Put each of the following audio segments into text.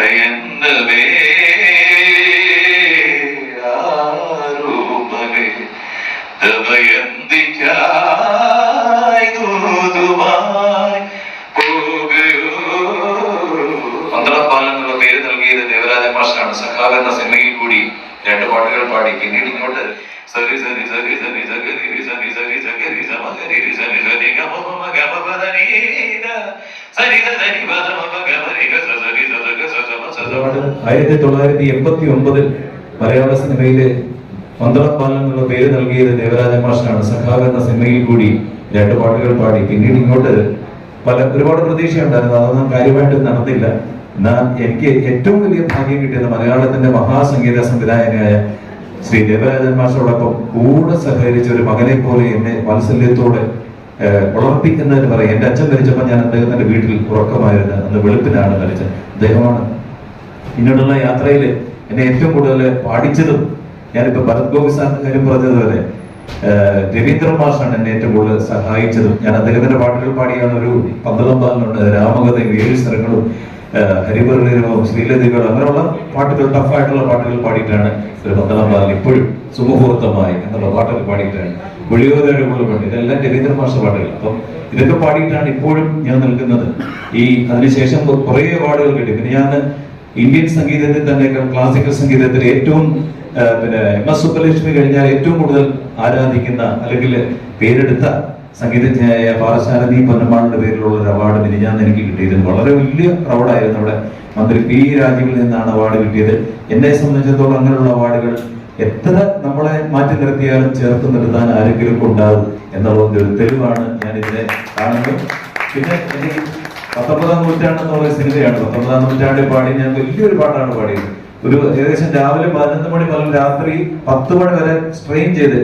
കരയണ്ടവേ ആരോമനെ ദമയന്തിക്കായി ദൂതുമായി പോകുകയോ പന്തളപ്പാലം എന്നുള്ള പേര് നൽകിയത് ദേവരാജ മാഷാണ് സഖാവ് എന്ന സിനിമയിൽ കൂടി രണ്ട് പാട്ടുകൾ പാടി പിന്നീട് ഇങ്ങോട്ട് സരി സരി സരി സരി സഗരി സരി സരി സഗരി സമഗരി സരി സരി ഗമ ഗമ ഗമ ആയിരത്തി തൊള്ളായിരത്തി എൺപത്തി ഒമ്പതിൽ മലയാള സിനിമയിലെ പന്തളപ്പാലം എന്നുള്ള പേര് നൽകിയത് ദേവരാജ മാഷനാണ്. സഖാവ് എന്ന സിനിമയിൽ കൂടി രണ്ട് പാട്ടുകൾ പാടി. പിന്നീട് ഇങ്ങോട്ട് പല ഒരുപാട് പ്രതീക്ഷയുണ്ടായിരുന്നു. അതൊന്നും കാര്യമായിട്ട് നടന്നില്ല. എന്നാൽ എനിക്ക് ഏറ്റവും വലിയ ഭാഗ്യം കിട്ടിയത് മലയാളത്തിന്റെ മഹാസംഗീത സംവിധായകനായ ശ്രീ ദേവരാജൻ മാഷോടൊപ്പം കൂടെ സഹകരിച്ച ഒരു മകനെ പോലെ എന്നെ വാത്സല്യത്തോടെ എന്നതിന് പറയും. എന്റെ അച്ഛൻ മരിച്ചപ്പോൾ ഞാൻ അദ്ദേഹത്തിന്റെ വീട്ടിൽ ഉറക്കമായിരുന്നു അന്ന് വെളുപ്പിനാണ് മരിച്ചത്. അദ്ദേഹമാണ് പിന്നീടുള്ള യാത്രയിൽ എന്നെ ഏറ്റവും കൂടുതൽ പാടിച്ചതും ഞാനിപ്പോ ഭരത് ഗോപി സാറിന്റെ കാര്യം പറഞ്ഞതുപോലെ രവീന്ദ്രൻ മാഷാണ് എന്നെ ഏറ്റവും കൂടുതൽ സഹായിച്ചതും. ഞാൻ അദ്ദേഹത്തിന്റെ പാട്ടുകൾ പാടിയാണ് ഒരു പന്തളമ്പാലുണ്ട് രാമകഥയും ഏഴ് സ്ഥലങ്ങളും ഹരിപർവീരവും ശ്രീലതികളോ അങ്ങനെയുള്ള പാട്ടുകൾ ടഫായിട്ടുള്ള പാട്ടുകൾ പാടിയിട്ടാണ് ഒരു പന്തളമ്പാലിൽ ഇപ്പോഴും സുമുഹൂർത്തമായി എന്നുള്ള പാട്ടുകൾ പാടിയിട്ടാണ്. വെളിയോദയുടെ പോലെ പാട്ട് ഇതെല്ലാം രവീന്ദ്ര മാഷ പാട്ടുകൾ അപ്പം ഇതൊക്കെ പാടിയിട്ടാണ് ഇപ്പോഴും ഞാൻ നിൽക്കുന്നത്. ഈ അതിനുശേഷം കുറേ അവാർഡുകൾ കിട്ടി. പിന്നെ ഞാൻ ഇന്ത്യൻ സംഗീതത്തിൽ തന്നെ ക്ലാസിക്കൽ സംഗീതത്തിൽ ഏറ്റവും പിന്നെ എം എസ് സുബ്ബലക്ഷ്മി കഴിഞ്ഞാൽ ഏറ്റവും കൂടുതൽ ആരാധിക്കുന്ന അല്ലെങ്കിൽ പേരെടുത്ത സംഗീതജ്ഞയായ പാറശാരദി പൊന്നമ്മാളുടെ പേരിലുള്ള ഒരു അവാർഡ് മിനിഞ്ഞാന്ന് എനിക്ക് കിട്ടിയിരുന്നു. വളരെ വലിയ പ്രൗഡായിരുന്നു അവിടെ. മന്ത്രി പി രാജീവിൽ നിന്നാണ് അവാർഡ് കിട്ടിയത്. എന്നെ സംബന്ധിച്ചിടത്തോളം അങ്ങനെയുള്ള അവാർഡുകൾ എത്ര നമ്മളെ മാറ്റി നിർത്തിയാലും ചേർത്ത് നിർത്താൻ ആരെങ്കിലും ഉണ്ടാവും എന്നുള്ളതിന്റെ ഒരു തെളിവാണ് ഞാൻ ഇതിനെ കാണുന്നത്. പിന്നെ എനിക്ക് പത്തൊമ്പതാം നൂറ്റാണ്ട് എന്നുള്ള സിനിമയാണ്. പത്തൊമ്പതാം നൂറ്റാണ്ടിൽ പാടി ഞാൻ വലിയൊരു പാട്ടാണ് പാടിയത്. ഒരു ഏകദേശം രാവിലെ പതിനൊന്ന് മണി മുതൽ രാത്രി പത്ത് മണി വരെ സ്ട്രെയിൻ ചെയ്ത്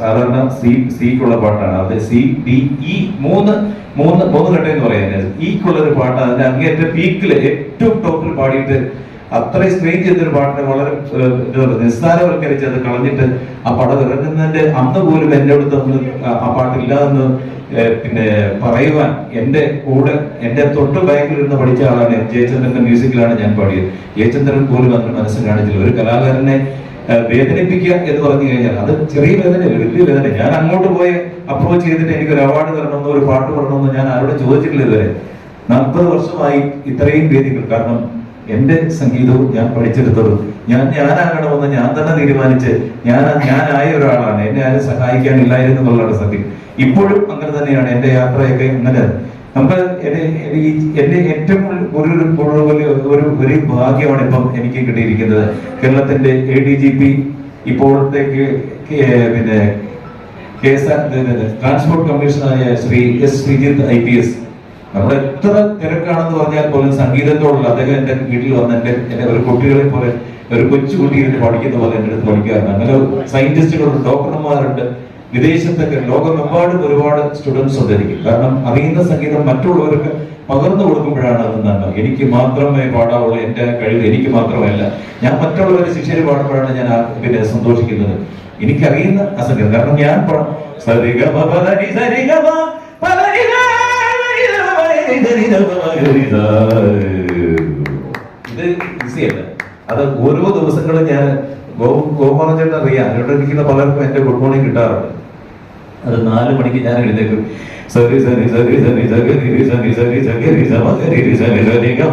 സാധാരണ സി സിക്കുള്ള പാട്ടാണ്. അത് സി ഡി ഇ മൂന്ന് മൂന്ന് മൂന്ന് ഘട്ടം എന്ന് പറയാൻ ഈക്കുള്ള ഒരു പാട്ടാണ്. അതിന്റെ അങ്ങേറ്റ പീക്കിൽ ഏറ്റവും ടോപ്പിൽ പാടിയിട്ട് അത്രയും ചെയ്തൊരു പാട്ടിനെ വളരെ എന്താ നിസ്സാരവൽക്കരിച്ച് അത് കളഞ്ഞിട്ട് ആ പടം ഇറങ്ങുന്നതിന്റെ അന്ന് പോലും എന്റെ അടുത്ത് അന്ന് ആ- പാട്ടില്ല എന്ന് പിന്നെ പറയുവാൻ എന്റെ കൂടെ എന്റെ തൊട്ട് ബാക്കിലിരുന്ന് പഠിച്ച ആളാണ് ജയചന്ദ്രന്റെ മ്യൂസിക്കിലാണ് ഞാൻ പാടിയത്. ജയചന്ദ്രൻ പോലും അതിന് മനസ്സിൽ കാണിച്ചില്ല. ഒരു കലാകാരനെ വേദനിപ്പിക്കുക എന്ന് പറഞ്ഞു കഴിഞ്ഞാൽ അത് ചെറിയ വേദന വലിയ വേദന. ഞാൻ അങ്ങോട്ട് പോയി അപ്രോച്ച് ചെയ്തിട്ട് എനിക്ക് ഒരു അവാർഡ് തരണമെന്നോ ഒരു പാട്ട് പാടണമെന്നോ ഞാൻ ആരോടും ചോദിച്ചിട്ടില്ല ഇതുവരെ. നാൽപ്പത് വർഷമായി ഇത്രയും വേദികൾ കാരണം എന്റെ സംഗീതവും ഞാൻ പഠിച്ചെടുത്തതും. ഞാൻ ഞാനാകണമെന്ന് ഞാൻ തന്നെ തീരുമാനിച്ച് ഞാൻ ഞാനായ ഒരാളാണ്. എന്നെ ആരും സഹായിക്കാനില്ലായിരുന്നു എന്നുള്ളതാണ് സത്യം. ഇപ്പോഴും അങ്ങനെ തന്നെയാണ് എന്റെ യാത്രയൊക്കെ അങ്ങനെ. നമുക്ക് എന്റെ ഏറ്റവും ഒരു ഒരു ഒരു ഭാഗ്യമാണ് ഇപ്പം എനിക്ക് കിട്ടിയിരിക്കുന്നത്. കേരളത്തിന്റെ എ ഡി ജി പി ഇപ്പോഴത്തേക്ക് പിന്നെ K S R transport കമ്മീഷണറായ Shri S Sreejith I P S. നമ്മൾ എത്ര തിരക്കാണെന്ന് പറഞ്ഞാൽ പോലും സംഗീതത്തോടുള്ള അദ്ദേഹം എന്റെ വീട്ടിൽ വന്ന് എന്റെ എന്നെ ഒരു കുട്ടികളെ പോലെ ഒരു കൊച്ചു കുട്ടി ഇരുന്ന് പഠിക്കുന്ന പോലെ എന്റെ അടുത്ത് പഠിക്കാറുണ്ട്. അങ്ങനെ സയന്റിസ്റ്റുകളുണ്ട് ഡോക്ടർമാരുണ്ട്. വിദേശത്തൊക്കെ ലോകമെമ്പാടും ഒരുപാട് സ്റ്റുഡൻസ് ഉണ്ട് കാരണം അറിയുന്ന സംഗീതം മറ്റുള്ളവർക്ക് പകർന്നു കൊടുക്കുമ്പോഴാണ് അത് നന്മ. എനിക്ക് മാത്രമേ പാടാവുള്ളൂ എന്റെ കഴിവ് എനിക്ക് മാത്രമല്ല. ഞാൻ മറ്റുള്ളവരെ ശിക്ഷയിൽ പാടുമ്പോഴാണ് ഞാൻ പിന്നെ സന്തോഷിക്കുന്നത്. എനിക്കറിയുന്ന ആ സംഗീതം. കാരണം ഞാൻ സരിഗമ ഇത് ഈസിയല്ല അത് ഓരോ ദിവസങ്ങളും ഞാൻ ഗോ ഗോപാലൻ ചേട്ടൻ അറിയാം അവിടെ ഇരിക്കുന്ന പലർക്കും എന്റെ ഗുഡ് മോർണിംഗ് കിട്ടാറുണ്ട് അത് നാല് മണിക്ക് ഞാൻ എഴുന്നേക്കും സരി സരി സരി സരി സരി സരി സരി സരി രി സരി സരി സരി സരി സരി സരി സരി സരി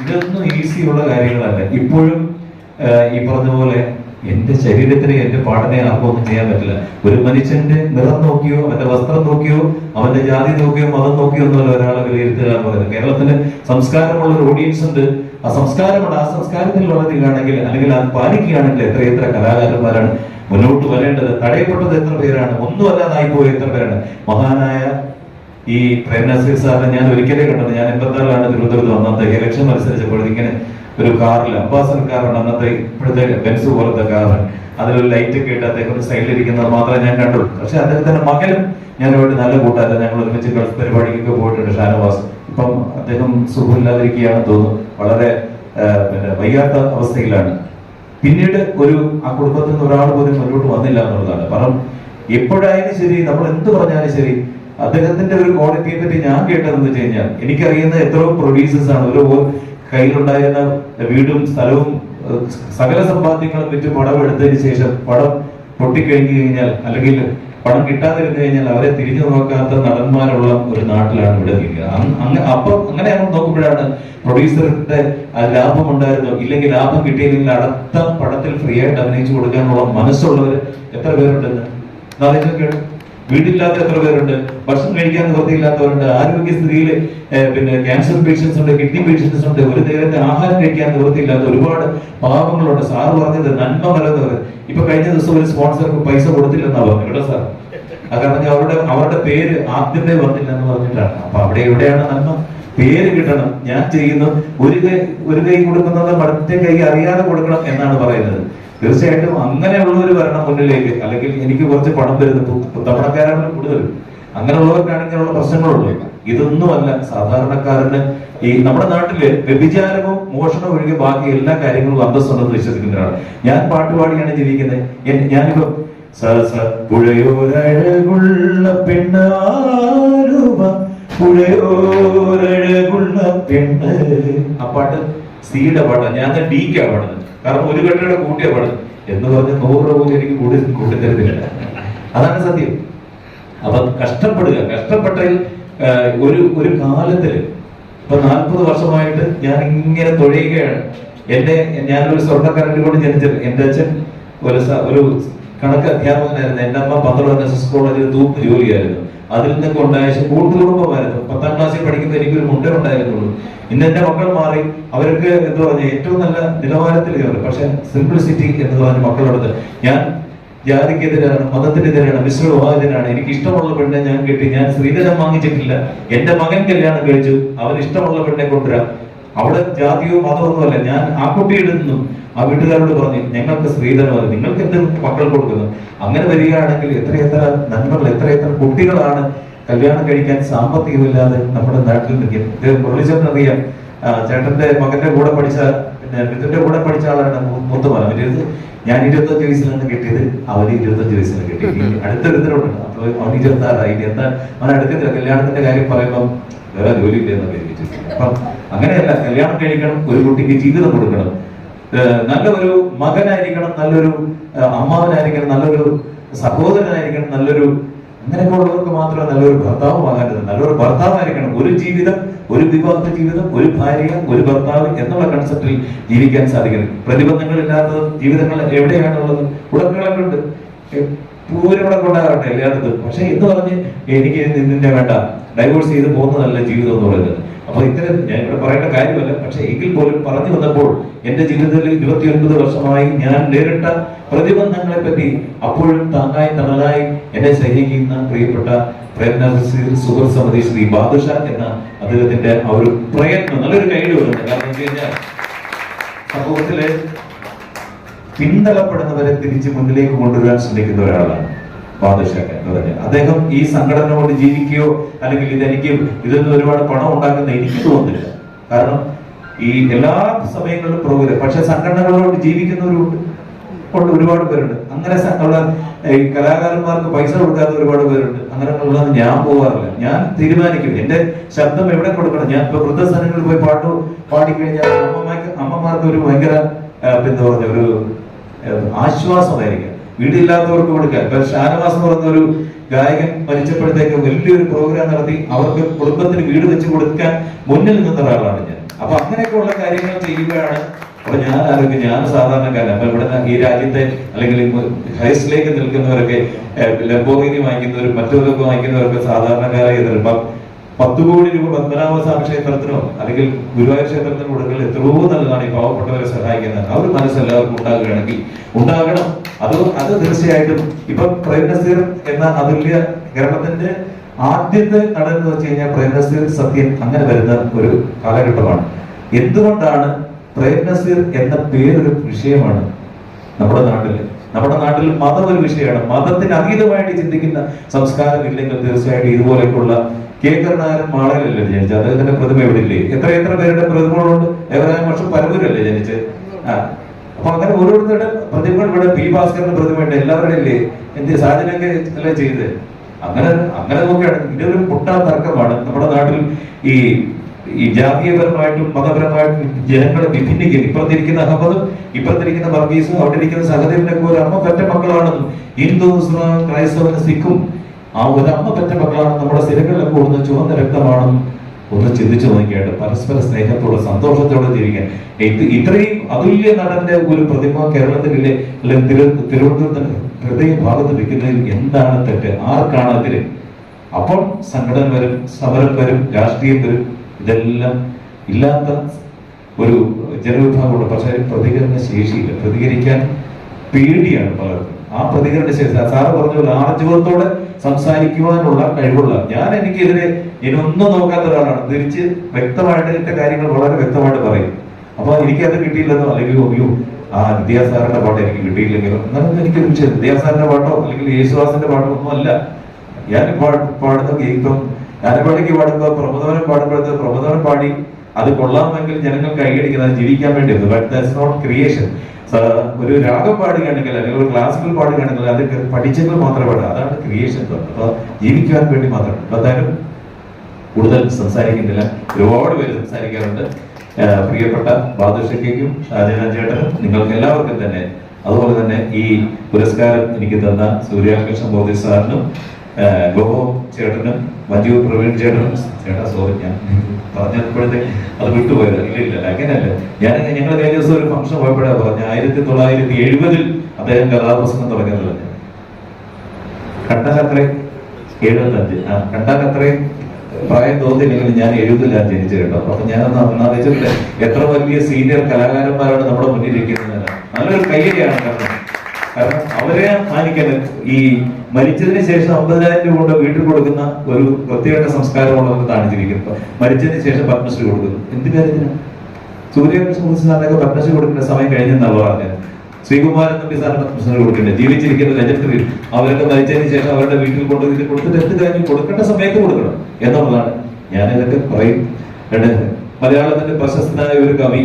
ഇതൊന്നും ഈസിയുള്ള കാര്യങ്ങളല്ല. ഇപ്പോഴും ഈ പറഞ്ഞ പോലെ എന്റെ ശരീരത്തിന് എന്റെ ആർക്കും ഒന്നും ചെയ്യാൻ പറ്റില്ല. ഒരു മനുഷ്യന്റെ നിറം നോക്കിയോ അവന്റെ വസ്ത്രം നോക്കിയോ അവന്റെ ജാതി നോക്കിയോ മതം നോക്കിയോ ഒന്നുമല്ല ഒരാളെ വിലയിരുത്തുക പറയുന്നത്. കേരളത്തിന് സംസ്കാരമുള്ള ഒരു ഓഡിയൻസ് ഉണ്ട്. ആ സംസ്കാരമുണ്ട്. ആ സംസ്കാരത്തിൽ വളരുകയാണെങ്കിൽ അല്ലെങ്കിൽ അത് പാലിക്കുകയാണെങ്കിൽ എത്ര എത്ര കലാകാരന്മാരാണ് മുന്നോട്ട് വരേണ്ടത് തടയപ്പെട്ടത് എത്ര പേരാണ് ഒന്നും അല്ലാതായി പോയ എത്ര പേരാണ്. മഹാനായ ഈ പ്രേം നസീർ സാറിനെ ഞാൻ ഒരിക്കലേ കണ്ടത്. ഞാൻ എൺപത്തിനാലാണ് തിരുവനന്തപുരത്ത് വന്നത്. ഇലക്ഷൻ മത്സരിച്ചപ്പോൾ ഇങ്ങനെ ഒരു കാറിൽ അംബാസഡർ കാറാണ് അന്നത്തെ ഇപ്പോഴത്തെ ബെൻസ് പോലത്തെ കാറ്. അതിലൊരു ലൈറ്റ് ഒക്കെ ഇട്ട് അദ്ദേഹം സൈഡിലിരിക്കുന്നത് മാത്രമേ ഞാൻ കണ്ടുള്ളൂ പക്ഷെ അദ്ദേഹത്തിന്റെ മകനും ഞാനുമായിട്ട് നല്ല കൂട്ടാല്ല ഞങ്ങൾ ഒരുമിച്ച് ഗൾഫ് പരിപാടിക്കൊക്കെ പോയിട്ടുണ്ട് ഷാനവാസ്. ഇപ്പം അദ്ദേഹം സുഖമില്ലാതിരിക്കുകയാണെന്ന് തോന്നുന്നു. വളരെ പിന്നെ വയ്യാത്ത അവസ്ഥയിലാണ്. പിന്നീട് ഒരു ആ കുടുംബത്തിൽ നിന്ന് ഒരാൾ പോലും മുന്നോട്ട് വന്നില്ല എന്നുള്ളതാണ്. കാരണം എപ്പോഴായാലും ശരി നമ്മൾ എന്ത് പറഞ്ഞാലും ശരി അദ്ദേഹത്തിന്റെ ഒരു ക്വാളിറ്റിയെ പറ്റി ഞാൻ കേട്ടതെന്ന് വെച്ച് കഴിഞ്ഞാൽ എനിക്കറിയുന്ന എത്രയോ പ്രൊഡ്യൂസേഴ്സ് ആണ്. ഒരു കയ്യിലുണ്ടായിരുന്ന വീടും സ്ഥലവും സകല സമ്പാദ്യങ്ങളും വിറ്റ് പടം എടുത്തതിന് ശേഷം പടം പൊട്ടിക്കഴിഞ്ഞു കഴിഞ്ഞാൽ അല്ലെങ്കിൽ പണം കിട്ടാതിരുന്നു കഴിഞ്ഞാൽ അവരെ തിരിഞ്ഞു നോക്കാത്ത നടന്മാരുള്ള ഒരു നാട്ടിലാണ് ഇവിടെ നിൽക്കുക. അപ്പൊ അങ്ങനെ നമ്മൾ നോക്കുമ്പോഴാണ് പ്രൊഡ്യൂസറിന്റെ ലാഭം ഉണ്ടായിരുന്നോ? ഇല്ലെങ്കിൽ ലാഭം കിട്ടിയില്ലെങ്കിൽ അടുത്ത പടത്തിൽ ഫ്രീ ആയിട്ട് അഭിനയിച്ചു കൊടുക്കാനുള്ള മനസ്സുള്ളവർ എത്ര പേരുണ്ടെന്ന്? വീടില്ലാത്ത എത്ര പേരുണ്ട്? ഭക്ഷണം കഴിക്കാൻ നിവൃത്തിയില്ലാത്തവരുണ്ട് ആരോഗ്യസ്ഥിതിയിൽ പിന്നെ ക്യാൻസർ പേഷ്യൻസ് ഉണ്ട് കിഡ്നി പേഷ്യൻസ് ഉണ്ട് ഒരു നേരത്തെ ആഹാരം കഴിക്കാൻ നിവൃത്തിയില്ലാത്ത ഒരുപാട് പാവങ്ങളുണ്ട്. സാർ പറഞ്ഞത് നന്മ മലർന്നവർ ഇപ്പൊ കഴിഞ്ഞ ദിവസം ഒരു സ്പോൺസർക്ക് പൈസ കൊടുത്തില്ലെന്നാ പറഞ്ഞു കേട്ടോ സാർ? കാരണം അവരുടെ അവരുടെ പേര് ആദ്യമേ വന്നില്ലെന്ന് പറഞ്ഞിട്ടാണ്. അപ്പൊ അവിടെ എവിടെയാണ് നന്മ? പേര് കിട്ടണം. ഞാൻ ചെയ്യുന്നു. ഒരു കൈ ഒരു കൈ കൊടുക്കുന്നത് മറ്റേ കൈ അറിയാതെ കൊടുക്കണം എന്നാണ് പറയുന്നത്. തീർച്ചയായിട്ടും അങ്ങനെയുള്ളവർ വരണം മുന്നിലേക്ക്. അല്ലെങ്കിൽ എനിക്ക് കുറച്ച് പണം വരുന്നു. തവണക്കാരാണ് കൂടുതലും. അങ്ങനെയുള്ളവർക്കാണ് ഇങ്ങനെയുള്ള പ്രശ്നങ്ങളുള്ളൂ ഇതൊന്നുമല്ല സാധാരണക്കാരന് ഈ നമ്മുടെ നാട്ടിൽ വ്യഭിചാരവും മോഷണവും ഒഴികെ ബാക്കി എല്ലാ കാര്യങ്ങളും അന്തസ്സുണ്ടെന്ന് വിശ്വസിക്കുന്നവരാണ്. ഞാൻ പാട്ടുപാടിയാണ് ജീവിക്കുന്നത്. ഞാനിപ്പോ പുഴയോരഴകുള്ള പെണ്ണാലുവ പുഴയോരഴകുള്ള പെണ്ണ്. ആ പാട്ട് സിയുടെ പാട്ടാണ് ഞാൻ ഡിക്കാ പാടുന്നത്. കാരണം ഒരു കെട്ടയുടെ കൂട്ടിയാ പാടുന്നത്. എന്ന് പറഞ്ഞ് നൂറ് രൂപ പോലും എനിക്ക് കൂടി കൂട്ടിത്തരത്തില്ല അതാണ് സത്യം. അപ്പൊ കഷ്ടപ്പെടുക. കഷ്ടപ്പെട്ടതിൽ ഒരു ഒരു കാലത്തിൽ ഇപ്പൊ നാൽപ്പത് വർഷമായിട്ട് ഞാൻ ഇങ്ങനെ തൊഴിയുകയാണ്. എന്റെ ഞാനൊരു സ്വർണക്കരണ്ടി കൊണ്ട് ജനിച്ചത്. എന്റെ അച്ഛൻ ഒരു ഒരു കണക്ക് അധ്യാപകനായിരുന്നു. എന്റെ അമ്മ പന്ത്രണ്ട് എസ് എസ് കോളേജിൽ തൂപ്പ് ജോലിയായിരുന്നു. അതിൽ നിന്നൊക്കെ ഉണ്ടായ കൂട്ടുകുടുംബമായിരുന്നു പത്താം ക്ലാസ്സിൽ പഠിക്കുന്ന എനിക്കൊരു മുണ്ട ഉണ്ടായിരുന്നുള്ളൂ. ഇന്ന് എന്റെ മക്കൾ മാറി. അവർക്ക് എന്താ പറഞ്ഞ? ഏറ്റവും നല്ല നിലവാരത്തിൽ കയറി. പക്ഷെ സിംപ്ലിസിറ്റി എന്ന് പറഞ്ഞ മക്കളോട് ഞാൻ ജാതിക്കെതിരാണ് മതത്തിനെതിരാണ് മിശ്രവിവാഹത്തിനാണ് എനിക്ക് ഇഷ്ടമുള്ള പെണ്ണെ ഞാൻ കെട്ടി ഞാൻ സ്ത്രീധനം വാങ്ങിച്ചിട്ടില്ല. എന്റെ മകൻ കല്യാണം കഴിച്ചു. അവൻ ഇഷ്ടമുള്ള പെണ്ണെ കൊണ്ടുവരാം. അവിടെ ജാതിയോ മതമോ ഒന്നുമല്ല ഞാൻ ആ കുട്ടിയുടെ നിന്നും ആ വീട്ടുകാരോട് പറഞ്ഞു ഞങ്ങൾക്ക് സ്ത്രീധനമല്ല നിങ്ങൾക്ക് എന്ത് മക്കൾ കൊടുക്കുന്നു? അങ്ങനെ വരികയാണെങ്കിൽ എത്രയെത്ര നന്മകൾ എത്രയെത്ര കുട്ടികളാണ് കല്യാണം കഴിക്കാൻ സാമ്പത്തികമില്ലാതെ നമ്മുടെ നാട്ടിൽ നിൽക്കുന്നത്. ഇത് അറിയാം. ചേട്ടന്റെ മകന്റെ കൂടെ പഠിച്ച പിന്നെ മിഥുന്റെ കൂടെ പഠിച്ച ആളാണ് മൂത്ത മകൻ ഞാൻ ഇരുപത്തഞ്ച് വയസ്സിലാണ് കിട്ടിയത് അവന് ഇരുപത്തഞ്ച് വയസ്സിലാണ് കിട്ടിയത്. ഇനി അടുത്ത ഒരുത്തരുണ്ട്. അപ്പൊ അവൻ ഇരുപത്തി ആറായി ഇനി എന്താ? അവൻ അടുക്കത്തില്ല കല്യാണത്തിന്റെ കാര്യം പറയുമ്പോൾ വേറെ ജോലി ഇല്ല എന്നൊക്കെ അപ്പം അങ്ങനെയല്ല കല്യാണം കഴിക്കണം ഒരു കുട്ടിക്ക് ജീവിതം കൊടുക്കണം. നല്ലൊരു മകനായിരിക്കണം നല്ലൊരു അമ്മാവനായിരിക്കണം നല്ലൊരു സഹോദരനായിരിക്കണം നല്ലൊരു അങ്ങനെയൊക്കെ ഉള്ളവർക്ക് മാത്രമേ നല്ലൊരു ഭർത്താവുമാകാത്തത് നല്ലൊരു ഭർത്താവായിരിക്കണം. ഒരു ജീവിതം ഒരു വിവാഹ ജീവിതം ഒരു ഭാര്യ ഒരു ഭർത്താവ് എന്നുള്ള കൺസെപ്റ്റിൽ ജീവിക്കാൻ സാധിക്കണം. പ്രതിബന്ധങ്ങളില്ലാത്ത ജീവിതങ്ങൾ എവിടെയാണുള്ളത്? ഉടക്കുകളൊക്കെ ഉണ്ട്. പൂരവിടെ കൊണ്ടാകട്ടെ എല്ലായിടത്തും പക്ഷെ എന്ന് പറഞ്ഞ് എനിക്ക് നിന്നെ വേണ്ട. ഡൈവോഴ്സ് ചെയ്ത് പോകുന്ന നല്ല ജീവിതം എന്ന് പറയുന്നത്. അപ്പൊ ഇത്തരം ഞാൻ ഇവിടെ പറയേണ്ട കാര്യമല്ല. പക്ഷെ എങ്കിൽ പോലും പറഞ്ഞു വന്നപ്പോൾ എന്റെ ജീവിതത്തിൽ ഇരുപത്തിയൊൻപത് വർഷമായി ഞാൻ നേരിട്ട പ്രതിബന്ധങ്ങളെ പറ്റി അപ്പോഴും താങ്ങായി തണലായി എന്നെ സ്നേഹിക്കുന്ന പ്രിയപ്പെട്ട പ്രേരണ സുഹൃത്ത് സമിതി ശ്രീ ബാദുഷ എന്ന അദ്ദേഹത്തിന്റെ ആ ഒരു പ്രയത്നം നല്ലൊരു കൈഡ് വരുന്നത് കാരണം വെച്ച് കഴിഞ്ഞാൽ സമൂഹത്തിലെ പിന്തള്ളപ്പെടുന്നവരെ തിരിച്ച് മുന്നിലേക്ക് കൊണ്ടുവരാൻ ശ്രമിക്കുന്ന ഒരാളാണ്. പറഞ്ഞാൽ അദ്ദേഹം ഈ സംഘടന കൊണ്ട് ജീവിക്കുകയോ അല്ലെങ്കിൽ ഇതെനിക്ക് ഇതിൽ നിന്ന് ഒരുപാട് പണം ഉണ്ടാക്കുന്ന എനിക്ക് തോന്നുന്നില്ല കാരണം ഈ എല്ലാ സമയങ്ങളിലും പ്രോഗ്രാം പക്ഷെ സംഘടനകളോട് ജീവിക്കുന്നവരുണ്ട്. കൊണ്ട് ഒരുപാട് പേരുണ്ട്. അങ്ങനെ ഉള്ള കലാകാരന്മാർക്ക് പൈസ കൊടുക്കാത്ത ഒരുപാട് പേരുണ്ട്. അങ്ങനെ ഉള്ളത് ഞാൻ പോകാറില്ല ഞാൻ തീരുമാനിക്കും എന്റെ ശബ്ദം എവിടെ കൊടുക്കണം? ഞാൻ ഇപ്പൊ വൃദ്ധസ്ഥാനങ്ങളിൽ പോയി പാട്ട് പാടിക്കഴിഞ്ഞാൽ അമ്മമാർക്ക് അമ്മമാർക്ക് ഒരു ഭയങ്കര എന്താ പറഞ്ഞ ഒരു ആശ്വാസമായിരിക്കും. വീടില്ലാത്തവർക്ക് കൊടുക്കാൻ. ഇപ്പൊ ഷാനവാസ് എന്ന് പറയുന്ന ഒരു ഗായകൻ മരിച്ചപ്പോഴത്തേക്ക് വലിയൊരു പ്രോഗ്രാം നടത്തി അവർക്ക് കുടുംബത്തിന് വീട് വെച്ച് കൊടുക്കാൻ മുന്നിൽ നിന്ന ഒരാളാണ് ഞാൻ. അപ്പൊ അങ്ങനെയൊക്കെയുള്ള കാര്യങ്ങൾ ചെയ്യുകയാണ് അപ്പൊ ഞാൻ ആരോഗ്യം ഞാൻ സാധാരണക്കാരൻ. അപ്പൊ ഇവിടെ ഈ രാജ്യത്തെ അല്ലെങ്കിൽ ഹൈസ്റ്റിലേക്ക് നിൽക്കുന്നവരൊക്കെ ലംബോഗിനി വാങ്ങിക്കുന്നവരും മറ്റൊക്കെ വാങ്ങിക്കുന്നവരൊക്കെ സാധാരണക്കാരായി പത്ത് കോടി രൂപ പത്മനാഭസ്വാമി ക്ഷേത്രത്തിനോ അല്ലെങ്കിൽ ഗുരുവായൂർ ക്ഷേത്രത്തിനോ കൊടുക്കൽ എത്രയോ നല്ലതാണ് ഈ പാവപ്പെട്ടവരെ സഹായിക്കുന്നത് ആ ഒരു മനസ്സ് എല്ലാവർക്കും ഉണ്ടാകുകയാണെങ്കിൽ ഉണ്ടാകണം. അത് അത് തീർച്ചയായിട്ടും ഇപ്പൊ പ്രേംനസീർ എന്ന അതുല്യ കേരളത്തിന്റെ ആദ്യത്തെ നടൻ എന്ന് വെച്ച് കഴിഞ്ഞാൽ പ്രേംനസീർ സത്യൻ അങ്ങനെ വരുന്ന ഒരു കാലഘട്ടമാണ്. എന്തുകൊണ്ടാണ് പ്രേംനസീർ എന്ന പേരൊരു വിഷയമാണ് നമ്മുടെ നാട്ടിൽ? നമ്മുടെ നാട്ടിൽ മതം ഒരു വിഷയമാണ്. മതത്തിന് അതീതമായിട്ട് ചിന്തിക്കുന്ന സംസ്കാരം ഇല്ലെങ്കിൽ തീർച്ചയായിട്ടും ഇതുപോലെയൊക്കെയുള്ള കെ കരുണാകരൻ മാളയിലല്ലേ ജനിച്ചത്? അദ്ദേഹത്തിന്റെ പ്രതിമ ഇവിടെ ഇല്ലേ എത്ര എത്ര പേരുടെ പ്രതിമകളുണ്ട്? ദേവരായ വർഷം പരമ്പരല്ലേ ജനിച്ചത് ആ. അപ്പൊ അങ്ങനെ ഓരോരുത്തരുടെ പ്രതിമകൾ ഇവിടെ പി ഭാസ്കറിന്റെ പ്രതിമയുണ്ട്. എല്ലാവരുടെ ഇല്ലേ? എന്ത് സാധനമൊക്കെ അല്ലേ ചെയ്ത് അങ്ങനെ അങ്ങനെ നോക്കുകയാണ് ഇതൊരു പൊട്ടാ തർക്കമാണ് നമ്മുടെ നാട്ടിൽ ഈ ഈ ജാതീയപരമായിട്ടും മതപരമായിട്ടും ജനങ്ങളെ വിഭിന്നിക്കും ഇപ്പുറത്തിരിക്കുന്ന അഹമ്മദും ഇപ്പുറത്തിരിക്കുന്ന വർഗീസും അവിടെ ഇരിക്കുന്ന സഹദേവനൊക്കെ ഒരു അമ്മ പറ്റ മക്കളാണെന്നും ഹിന്ദു മുസ്ലിം ക്രൈസ്തവന് സിഖും ആ ഒരു അമ്മ പറ്റ മക്കളാണ് നമ്മുടെ സിരകളിലൊക്കെ ഒന്ന് ചുവന്ന രക്തമാണെന്നും ഒന്ന് ചിന്തിച്ചു നോക്കിയായിട്ട് പരസ്പര സ്നേഹത്തോടെ സന്തോഷത്തോടെ ജീവിക്കാൻ. ഇത്രയും അതുല്യ നടന്റെ ഒരു പ്രതിമ കേരളത്തിലെ തിരു തിരുവനന്തപുരത്തിന്റെ ഹൃദയ ഭാഗത്ത് വെക്കുന്നതിൽ എന്താണ് തെറ്റ്? ആർക്കാണ് അതിന് അപ്പോൾ സംഘടന വരും സമരം വരും രാഷ്ട്രീയം വരും. ഇതെല്ലാം ഇല്ലാത്ത ഒരു ജനവിഭാഗമുണ്ട്. പക്ഷേ പ്രതികരണ ശേഷിയില്ല. പ്രതികരിക്കാൻ പേടിയാണ് പലർക്കും. ആ പ്രതികരണ ശേഷി സാറ് പറഞ്ഞ പോലെ ആർജവത്തോടെ സംസാരിക്കുവാനുള്ള കഴിവുള്ള ഞാൻ എനിക്കെതിരെ ഇനൊന്നും നോക്കാത്ത ഒരാളാണ്. തിരിച്ച് വ്യക്തമായിട്ട് എന്റെ കാര്യങ്ങൾ വളരെ വ്യക്തമായിട്ട് പറയും. അപ്പൊ എനിക്കത് കിട്ടിയില്ലെന്നോ അല്ലെങ്കിൽ ഒയ്യോ ആ വിദ്യാസാറിന്റെ പാട്ട് എനിക്ക് കിട്ടിയില്ലെങ്കിലോ? എന്നാലും എനിക്ക് വിദ്യാസാറിന്റെ പാട്ടോ അല്ലെങ്കിൽ യേശുദാസിന്റെ പാട്ടോ ഒന്നും അല്ല. ഞാൻ പാടുന്ന ഗീതം ഞാൻ പാടിക്ക് പാടുമ്പോ പ്രമോദനം പാടുമ്പോഴത്തെ പ്രമോദനം പാടി അത് കൊള്ളാമെങ്കിൽ ജനങ്ങൾ കൈയടിക്കുന്നത് ജീവിക്കാൻ വേണ്ടി ബട്ട് നോട്ട് ക്രിയേഷൻ ഒരു രാഗം പാടുകയാണെങ്കിൽ അല്ലെങ്കിൽ ഒരു ക്ലാസിക്കൽ പാടുകയാണെങ്കിൽ അത് പഠിച്ചെങ്കിൽ മാത്രമേ അതാണ് ക്രിയേഷൻ അപ്പൊ ജീവിക്കാൻ വേണ്ടി മാത്രം. എന്തായാലും കൂടുതൽ സംസാരിക്കുന്നില്ല. ഒരുപാട് പേര് സംസാരിക്കാറുണ്ട്. പ്രിയപ്പെട്ട ബാദുഷയ്ക്കും ഷാജന ചേട്ടനും നിങ്ങൾക്ക് എല്ലാവർക്കും തന്നെ അതുപോലെ തന്നെ ഈ പുരസ്കാരം എനിക്ക് തന്ന സൂര്യാകൃഷ്ണ മോദി സാറിനും ഗോപോ ചേട്ടനും മഞ്ജു പ്രവീൺ ചേട്ടനും ചേട്ടാ സോറി ഞാൻ പറഞ്ഞപ്പോഴത്തെ അത് വിട്ടുപോയത്. ഇല്ല ഇല്ല അങ്ങനെയല്ല. ഞാൻ ഞങ്ങൾ കഴിഞ്ഞ ദിവസം ഒരു ഫംഗ്ഷൻ പോയപ്പോഴാണ് പറഞ്ഞ ആയിരത്തി തൊള്ളായിരത്തി എഴുപതിൽ അദ്ദേഹം കഥാപ്രസംഗം തുടങ്ങിയത് പറഞ്ഞു കണ്ടാൽ അത്രയും എഴുപത്തഞ്ച്. ആ കണ്ടാൽ അത്രയും പ്രായം തോന്നിയില്ലെങ്കിൽ ഞാൻ എഴുപതിലാണ് ജനിച്ചിട്ടുണ്ടോ അപ്പൊ ഞാനൊന്ന് ആലോചിച്ചിട്ട് എത്ര വലിയ സീനിയർ കലാകാരന്മാരാണ് നമ്മുടെ മുന്നിലിരിക്കുന്നത് നല്ലൊരു കയ്യടിയാണ് കാരണം കാരണം അവരെ മാനിക്കാൻ ഈ മരിച്ചതിന് ശേഷം അമ്പതിനായിരം രൂപ കൊണ്ട് വീട്ടിൽ കൊടുക്കുന്ന ഒരു പ്രത്യേക സംസ്കാരമുള്ളവർ കാണിച്ചിരിക്കുന്നത് മരിച്ചതിന് ശേഷം പത്മശ്രീ കൊടുക്കുന്നു. എന്ത് കാര്യത്തിനാണ് സൂര്യകൃഷ്ണ സാറിനൊക്കെ പത്മശ്രീ കൊടുക്കേണ്ട സമയം കഴിഞ്ഞെന്നുള്ള പറഞ്ഞത്. ശ്രീകുമാരൻ തമ്പി സാറിന് പത്മശ്രീ കൊടുക്കേണ്ടത് ജീവിച്ചിരിക്കുന്ന രജത്രി അവരൊക്കെ മരിച്ചതിന് ശേഷം അവരുടെ വീട്ടിൽ കൊണ്ട് ഇത് കൊടുത്തിട്ട് എന്ത് കാര്യം കൊടുക്കേണ്ട സമയത്ത് കൊടുക്കണം എന്നുള്ളതാണ്. ഞാനിതൊക്കെ പറയും. മലയാളത്തിന്റെ പ്രശസ്തനായ ഒരു കവി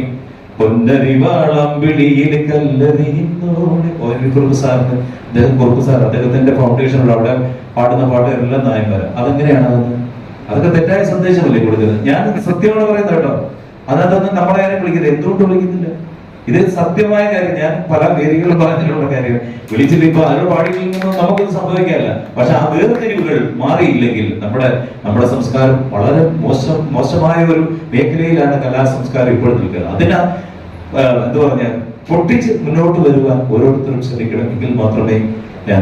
പൊന്നരിവാളം വിളിയിൽ കല്ലെറിയുന്നോടെ കുറുപ്പ് സാറിന് അദ്ദേഹം കുറുപ്പ് അദ്ദേഹത്തിന്റെ ഫൗണ്ടേഷനുള്ള അവിടെ പാടുന്ന പാട്ട് എല്ലാം നായന്മാര്. അതെങ്ങനെയാണ് അതെന്ന് അതൊക്കെ തെറ്റായ സന്ദേശമല്ലേ കൊടുക്കുന്നത്? ഞാൻ സത്യമാണ് പറയുന്നത് കേട്ടോ. അതിനകത്തൊന്നും നമ്മളെ ആരും വിളിക്കുന്നത് എന്തുകൊണ്ട് വിളിക്കുന്നില്ല? ഇത് സത്യമായ കാര്യം ഞാൻ പല വേദികളും പറഞ്ഞിട്ടുള്ള കാര്യം. വിളിച്ചിട്ട് ഇപ്പൊ ആരോ പാടിയിൽ നിന്നും നമുക്കൊന്നും പക്ഷെ ആ വേർതിരിവുകൾ മാറിയില്ലെങ്കിൽ നമ്മുടെ നമ്മുടെ സംസ്കാരം വളരെ മോശം മോശമായ ഒരു മേഖലയിലാണ് കലാ സംസ്കാരം ഇപ്പോൾ നിൽക്കുന്നത്. അതിനാ എന്താ പറഞ്ഞ പൊട്ടിച്ച് മുന്നോട്ട് വരുവാൻ ഓരോരുത്തരും ശ്രമിക്കണം എങ്കിൽ മാത്രമേ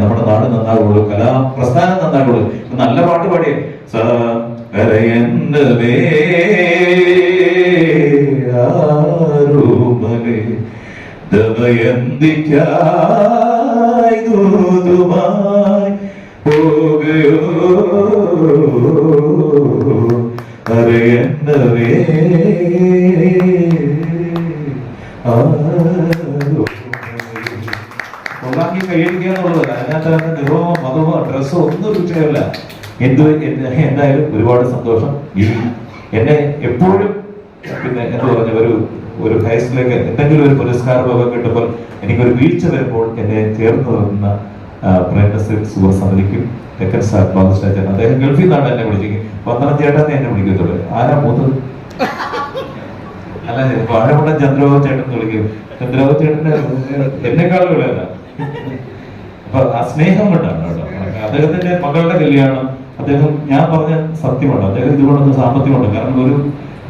നമ്മുടെ നാട് നന്നാകുള്ളൂ കലാ പ്രസ്ഥാനം നന്നാകുള്ളൂ നല്ല പാട്ട് പാടിയേ. സരയന്നവേ ദമയന്തിക്കായി ദൂതുമായി പോകയോ അറിയന്നവേ ഒന്നാക്കി കൈയടിക്കുക എന്നുള്ളതല്ല. അതിനകത്ത് നിറമോ മതമോ ഡ്രസ്സോ ഒന്നും വിഷയമല്ല. എന്ത് എന്ത് എന്തായാലും ഒരുപാട് സന്തോഷം. എന്നെ എപ്പോഴും പിന്നെ എന്താ പറഞ്ഞ ഒരു ഒരു ഹൈസ്കൂളിലേക്ക് എന്തെങ്കിലും ഒരു പുരസ്കാരം പുരസ്കാരമൊക്കെ കിട്ടുമ്പോൾ എനിക്കൊരു വീഴ്ച വരുമ്പോൾ എന്നെ ചേർന്ന് നിന്ന പ്രേംനസീർ സുഹൃ സമിതിക്കും തെക്കൻ സാർ ബാബുസ്റ്റാച്ചൻ അദ്ദേഹം ഗൾഫിൽ നിന്നാണ് എന്നെ വിളിച്ചെങ്കിൽ പന്ത്രണ്ട് ചേട്ടനെ എന്നെ വിളിക്കത്തുള്ളൂ. ആരാ മൂത്തത്? അല്ല വാഴമുണ്ട ചന്ദ്രബാബു ചേട്ടൻ വിളിക്കും. ചന്ദ്രബാബു ചേട്ടന്റെ എന്നെക്കാളും ഇളയതാ അപ്പൊ ആ സ്നേഹം കൊണ്ടാണ് കേട്ടോ. അദ്ദേഹത്തിന്റെ മകളുടെ കല്യാണം അദ്ദേഹം ഞാൻ പറഞ്ഞ സത്യമാണ്. അദ്ദേഹം ഇതുകൊണ്ടൊന്നും സാമ്പത്തികമുണ്ട്. കാരണം ഒരു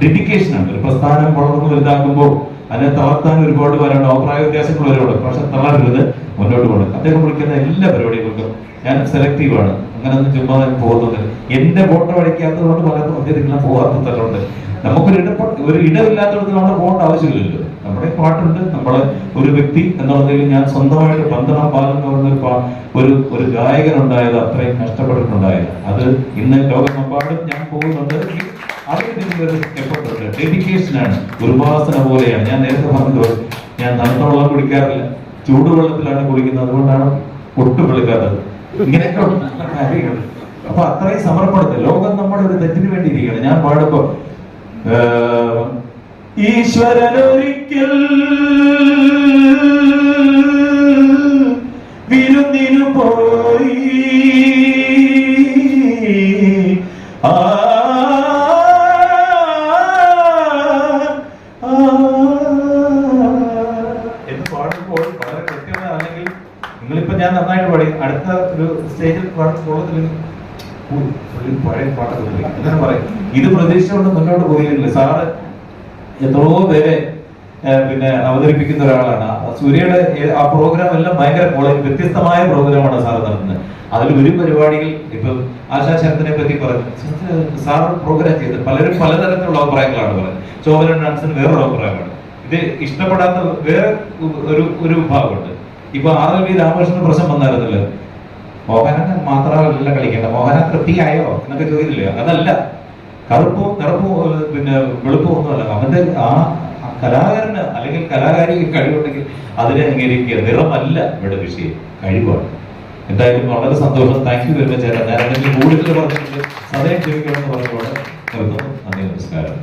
ഡെഡിക്കേഷൻ ആണ്. ഒരു പ്രസ്ഥാനം വളർന്നു വലുതാക്കുമ്പോൾ അതിനെ തളർത്താൻ ഒരുപാട് പേരുണ്ട് അഭിപ്രായ വ്യത്യാസങ്ങൾ ഒരുപാട് പക്ഷെ തളരരുത് മുന്നോട്ട് പോകണം അദ്ദേഹം വിളിക്കുന്ന എല്ലാ പരിപാടികൾക്കും ഞാൻ സെലക്റ്റീവ് ആണ്. അങ്ങനൊന്നും ചുമ്മാ ഞാൻ പോകുന്നില്ല എന്റെ ഫോട്ടോ അടിക്കാത്തത് കൊണ്ട് പലർക്കും അദ്ദേഹത്തിനെല്ലാം പോകാത്ത തരമുണ്ട് നമുക്കൊരു ഇട ഒരു ഇടമില്ലാത്തടത്ത് നമ്മൾ പോകേണ്ട ആവശ്യമില്ലല്ലോ. നമ്മുടെ പാട്ടുണ്ട്. നമ്മളെ ഒരു വ്യക്തി എന്നുള്ളതിൽ ഞാൻ സ്വന്തമായിട്ട് പന്തളം പാലം എന്ന് പറയുന്ന ഒരു ഒരു ഉണ്ടായത് അത്രയും കഷ്ടപ്പെട്ടിട്ടുണ്ടായത് അത് ഇന്ന് ലോകമെമ്പാടും ഞാൻ പോകുന്നുണ്ട്. അതിന് ഡെഡിക്കേഷനാണ് ഉപാസന പോലെയാണ്. ഞാൻ നേരത്തെ പറഞ്ഞത് ഞാൻ തണുത്ത വെള്ളം കുടിക്കാറില്ല. ചൂടുവെള്ളത്തിലാണ് കുടിക്കുന്നത്. അതുകൊണ്ടാണ് ഒട്ടും വെളുക്കാത്തത്. ഇങ്ങനെയൊക്കെ കാര്യങ്ങൾ അപ്പൊ അത്രയും സമർപ്പണത്തിൽ ലോകം നമ്മുടെ ഒരു തെറ്റിന് വേണ്ടി ഇരിക്കുകയാണ് ഞാൻ പാടുമ്പോ ഈശ്വരനൊരിക്കൽ വിരുന്നിനു പോയി. പാടുമ്പോൾ പഴയ പാട്ടൊക്കെ അങ്ങനെ പറയും. ഇത് പ്രതീക്ഷിച്ചുകൊണ്ട് മുന്നോട്ട് പോയില്ല സാറ് എത്രയോ പേരെ പിന്നെ അവതരിപ്പിക്കുന്ന ഒരാളാണ്. സൂര്യയുടെ ആ പ്രോഗ്രാം എല്ലാം ഭയങ്കര വ്യത്യസ്തമായ പ്രോഗ്രാമാണ് സാർ നടത്തുന്നത്. അതിൽ ഒരു പരിപാടിയിൽ ഇപ്പൊ ആശാ ശരത്തിനെ പറ്റി പറഞ്ഞു സാർ പ്രോഗ്രാം ചെയ്ത് പലരും പലതരത്തിലുള്ള അഭിപ്രായങ്ങളാണ് പറയുന്നത്. ചോദന ഡാൻസിന് വേറൊരു അഭിപ്രായമാണ്. ഇത് ഇഷ്ടപ്പെടാത്ത വേറെ ഒരു ഒരു വിഭാഗമുണ്ട്. ഇപ്പൊ ആർ എൽ വി രാമകൃഷ്ണൻ പ്രശ്നം വന്നായിരുന്നല്ലോ. മോഹനൻ മാത്രമല്ല കളിക്കേണ്ട മോഹന തൃപ്തിയായോ? എന്നൊക്കെ ചോദിച്ചില്ലേ അതല്ല. കറുപ്പോ നിറപ്പും ഏഹ്, പിന്നെ വെളുപ്പോ ഒന്നുമല്ല. അവന്റെ ആ കലാകാരന് അല്ലെങ്കിൽ കലാകാരിക്ക് കഴിവുണ്ടെങ്കിൽ അതിനെ അംഗീകരിക്കുക നിറമല്ല ഇവിടെ വിഷയം. കഴിവാണ്. എന്തായാലും വളരെ സന്തോഷം. താങ്ക് യു വെരി മച്ച് ചേട്ടാ. ഞാൻ കൂടുതൽ പറഞ്ഞിട്ട് സദയം ക്ഷമിക്കണമെന്ന് പറഞ്ഞുകൊണ്ട് നന്ദി നമസ്കാരം.